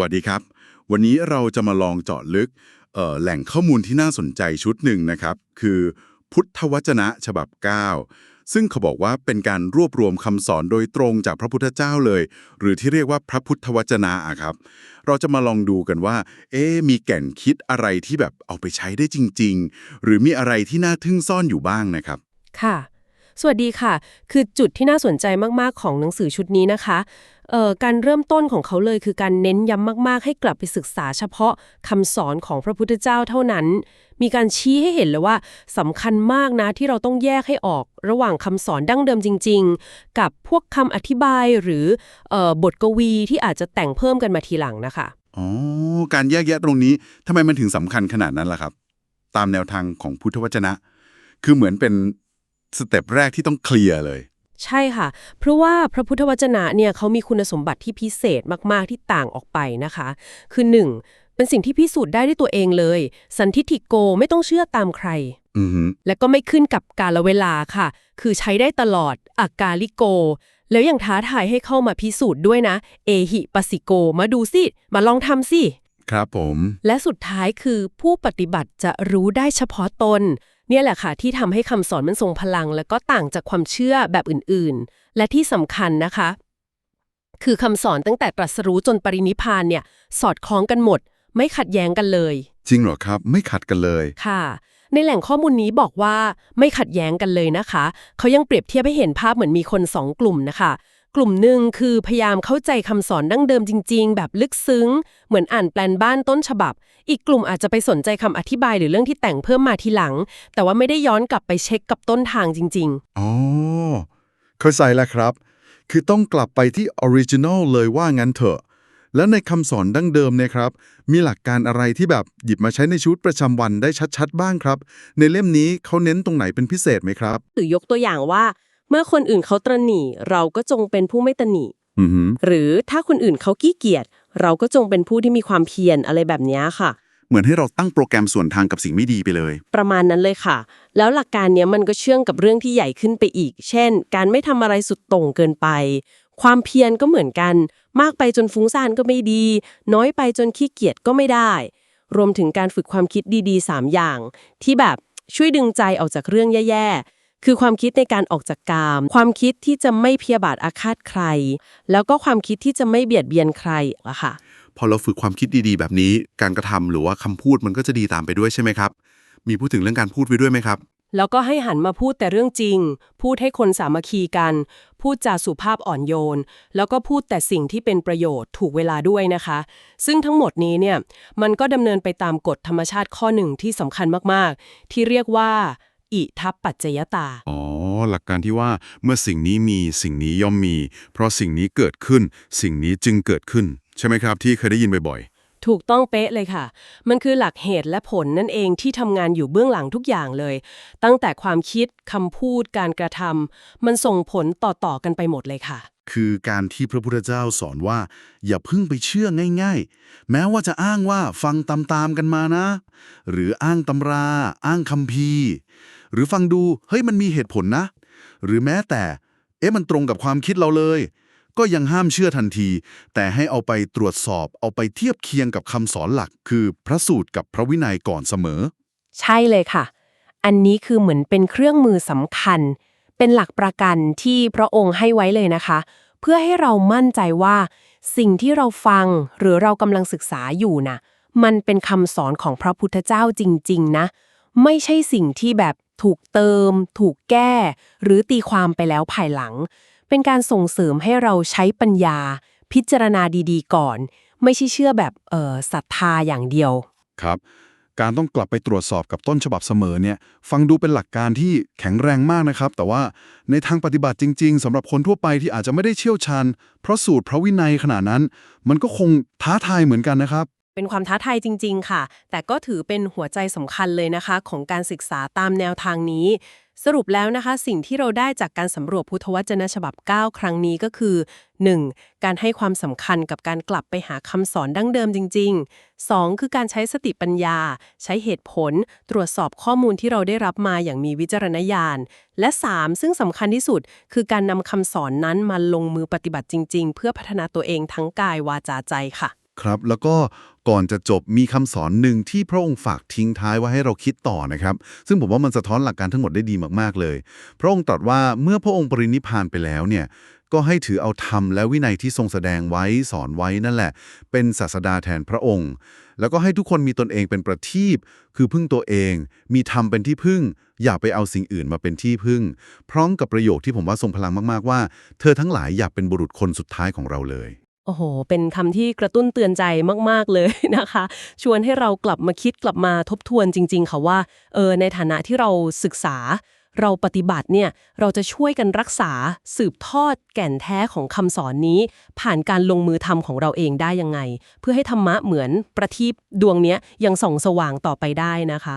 วัสดีครับ วันนี้เราจะมาลองเจาะลึกแหล่งข้อมูลที่น่าสนใจชุดหนึ่งนะครับ คือพุทธวจนะฉบับ 9 ซึ่งเขาบอกว่าเป็นการรวบรวมคำสอนโดยตรงจากพระพุทธเจ้าเลย หรือที่เรียกว่าพระพุทธวจนะครับ เราจะมาลองดูกันว่า เอ๊มีแก่นคิดอะไรที่แบบเอาไปใช้ได้จริง ๆ หรือมีอะไรที่น่าทึ่งซ่อนอยู่บ้างนะครับ ค่ะ สวัสดีค่ะ คือจุดที่น่าสนใจมากๆของหนังสือชุดนี้นะคะ การเริ่มต้นของเขาเลยคือการเน้นย้ำมาก ๆ ให้กลับไปศึกษาเฉพาะคำสอนของพระพุทธเจ้าเท่านั้น มีการชี้ให้เห็นเลยว่าสำคัญมากนะที่เราต้องแยกให้ออกระหว่างคำสอนดั้งเดิมจริง ๆ กับพวกคำอธิบายหรือออบทกวีที่อาจจะแต่งเพิ่มกันมาทีหลังนะคะอ๋อการแยกแยะตรงนี้ทำไมมันถึงสำคัญขนาดนั้นล่ะครับ ตามแนวทางของพุทธวจนะ คือเหมือนเป็นสเต็ปแรกที่ต้องเคลียร์เลย ใช่ค่ะ เพราะว่าพระพุทธวจนะเนี่ยเขามีคุณสมบัติที่พิเศษมากๆที่ต่างออกไปนะคะ คือ 1. เป็นสิ่งที่พิสูจน์ได้ด้วยตัวเองเลย สันทิฏฐิโกไม่ต้องเชื่อตามใครอือหือและก็ไม่ขึ้นกับกาลเวลาค่ะ คือใช้ได้ตลอดอากาลิโก แล้วยังท้าทายให้เข้ามาพิสูจน์ด้วยนะ เอหิปัสสิโก มาดูสิ มาลองทำสิ ครับผม และสุดท้ายคือผู้ปฏิบัติจะรู้ได้เฉพาะตน เนี่ยแหละค่ะที่ทำให้คำสอนมันทรงพลัง และก็ต่างจากความเชื่อแบบอื่นๆ และที่สำคัญนะคะ คือคำสอนตั้งแต่ตรัสรู้จนปรินิพพานเนี่ยสอดคล้องกันหมด ไม่ขัดแย้งกันเลย จริงเหรอครับ ไม่ขัดกันเลยค่ะ ในแหล่งข้อมูลนี้บอกว่าไม่ขัดแย้งกันเลยนะคะ เขายังเปรียบเทียบให้เห็นภาพเหมือนมีคนสองกลุ่มนะคะ กลุ่มหนึ่งคือพยายามเข้าใจคำสอนดั้งเดิมจริง ๆ แบบลึกซึ้ง เหมือนอ่านแปลนบ้านต้นฉบับ อีกกลุ่มอาจจะไปสนใจคำอธิบายหรือเรื่องที่แต่งเพิ่มมาทีหลัง แต่ว่าไม่ได้ย้อนกลับไปเช็คกับต้นทางจริงอ๋อ เข้าใจแล้วครับ คือต้องกลับไปที่ออริจินอลเลยว่างั้นเถอะ แล้วในคำสอนดั้งเดิมเนี่ยครับ มีหลักการอะไรที่แบบหยิบมาใช้ในชีวิตประจำวันได้ชัดๆ บ้างครับ ในเล่มนี้เขาเน้นตรงไหนเป็นพิเศษไหมครับๆหรือยกตัวอย่างว่าเมื่อคนอื่นเขาตระหนี่เราก็จงเป็นผู้ไม่ตระหนี่อือหือหรือถ้าคนอื่นเขาขี้เกียจเราก็จงเป็นผู้ที่มีความเพียรอะไรแบบเนี้ยค่ะ เหมือนให้เราตั้งโปรแกรมส่วนทางกับสิ่งไม่ดีไปเลย ประมาณนั้นเลยค่ะ แล้วหลักการเนี้ยมันก็เชื่องกับเรื่องที่ใหญ่ขึ้นไปอีก เช่น การไม่ทำอะไรสุดโต่งเกินไป ความเพียรก็เหมือนกัน มากไปจนฟุ้งซ่านก็ไม่ดี น้อยไปจนขี้เกียจก็ไม่ได้ รวมถึงการฝึกความคิดดีๆ 3 อย่าง ที่แบบช่วยดึงใจออกจากเรื่องแย่ๆ คือความคิดในการออกจากกาม ความคิดที่จะไม่พยาบาทอาฆาตใคร แล้วก็ความคิดที่จะไม่เบียดเบียนใครอะค่ะ พอเราฝึกความคิดดีๆ แบบนี้ การกระทำหรือว่าคำพูดมันก็จะดีตามไปด้วยใช่ไหมครับ มีพูดถึงเรื่องการพูดไปด้วยไหมครับ แล้วก็ให้หันมาพูดแต่เรื่องจริง พูดให้คนสามัคคีกัน พูดจาสุภาพอ่อนโยน แล้วก็พูดแต่สิ่งที่เป็นประโยชน์ถูกเวลาด้วยนะคะ ซึ่งทั้งหมดนี้เนี่ยมันก็ดำเนินไปตามกฎธรรมชาติข้อหนึ่งที่สำคัญมากๆ ที่เรียกว่า อิทัปปัจจยตา อ๋อ หลักการที่ว่าเมื่อสิ่งนี้มีสิ่งนี้ย่อมมี เพราะสิ่งนี้เกิดขึ้น สิ่งนี้จึงเกิดขึ้น ใช่ไหมครับ ที่เคยได้ยินบ่อยถูกต้องเป๊ะเลยค่ะ มันคือหลักเหตุและผลนั่นเองที่ทำงานอยู่เบื้องหลังทุกอย่างเลย ตั้งแต่ความคิดคำพูด การกระทำมันส่งผลต่อ ๆ กันไปหมดเลยค่ะ คือการที่พระพุทธเจ้าสอนว่า อย่าเพึ่งไปเชื่อง่าย ๆ แม้ว่าจะอ้างว่าฟังตามๆกันมานะ หรืออ้างตำรา อ้างคัมภีร์หรือฟังดูเฮ้ยมันมีเหตุผลนะ หรือแม้แต่ เอ๊ะมันตรงกับความคิดเราเลย ก็ยังห้ามเชื่อทันที แต่ให้เอาไปตรวจสอบเอาไปเทียบเคียงกับคำสอนหลัก คือพระสูตรกับพระวินัยก่อนเสมอ ใช่เลยค่ะ อันนี้คือเหมือนเป็นเครื่องมือสำคัญ เป็นหลักประกันที่พระองค์ให้ไว้เลยนะคะ เพื่อให้เรามั่นใจว่า สิ่งที่เราฟังหรือเรากำลังศึกษาอยู่นะมันเป็นคำสอนของพระพุทธเจ้าจริง ๆ นะ ไม่ใช่สิ่งที่แบบ ถูกเติม ถูกแก้ หรือตีความไปแล้วภายหลัง เป็นการส่งเสริมให้เราใช้ปัญญา พิจารณาดีๆ ก่อน ไม่ใช่เชื่อแบบเออศรัทธาอย่างเดียว ครับ การต้องกลับไปตรวจสอบกับต้นฉบับเสมอเนี่ยฟังดูเป็นหลักการที่แข็งแรงมากนะครับ แต่ว่าในทางปฏิบัติจริง ๆสำหรับคนทั่วไปที่อาจจะไม่ได้เชี่ยวชาญเพราะสูตรพระวินัยขนาดนั้น มันก็คงท้าทายเหมือนกันนะครับ เป็นความท้าทายจริง ๆ ค่ะ แต่ก็ถือเป็นหัวใจสำคัญเลยนะคะ ของการศึกษาตามแนวทางนี้ สรุปแล้วนะคะ สิ่งที่เราได้จากการสำรวจพุทธวจนะฉบับ 9 ครั้งนี้ก็คือ 1. การให้ความสำคัญกับการกลับไปหาคำสอนดั้งเดิมจริง ๆ 2. คือการใช้สติปัญญา ใช้เหตุผล ตรวจสอบข้อมูลที่เราได้รับมาอย่างมีวิจารณญาณ และ 3. ซึ่งสำคัญที่สุด คือการนำคำสอนนั้นมาลงมือปฏิบัติจริง ๆ เพื่อพัฒนาตัวเองทั้งกายวาจาใจค่ะ ครับ แล้วก็ก่อนจะจบมีคำสอนหนึ่งที่พระองค์ฝากทิ้งท้ายไว้ให้เราคิดต่อนะครับ ซึ่งผมว่ามันสะท้อนหลักการทั้งหมดได้ดีมากๆเลย พระองค์ตรัสว่าเมื่อพระองค์ปรินิพพานไปแล้วเนี่ยก็ให้ถือเอาธรรมและวินัยที่ทรงแสดงไว้สอนไว้นั่นแหละ เป็นศาสดาแทนพระองค์ แล้วก็ให้ทุกคนมีตนเองเป็นประทีปคือพึ่งตัวเอง มีธรรมเป็นที่พึ่ง อย่าไปเอาสิ่งอื่นมาเป็นที่พึ่ง พร้อมกับประโยคที่ผมว่าทรงพลังมากๆว่า เธอทั้งหลายอย่าเป็นบุรุษคนสุดท้ายของเราเลย โอ้โห เป็นคำที่กระตุ้นเตือนใจมาก ๆ เลยนะคะ ชวนให้เรากลับมาคิดกลับมาทบทวนจริง ๆ ค่ะว่า เออ ในฐานะที่เราศึกษา เราปฏิบัติเนี่ย เราจะช่วยกันรักษาสืบทอดแก่นแท้ของคำสอนนี้ ผ่านการลงมือทำของเราเองได้ยังไง เพื่อให้ธรรมะเหมือนประทีปดวงเนี้ยยังส่องสว่างต่อไปได้นะคะ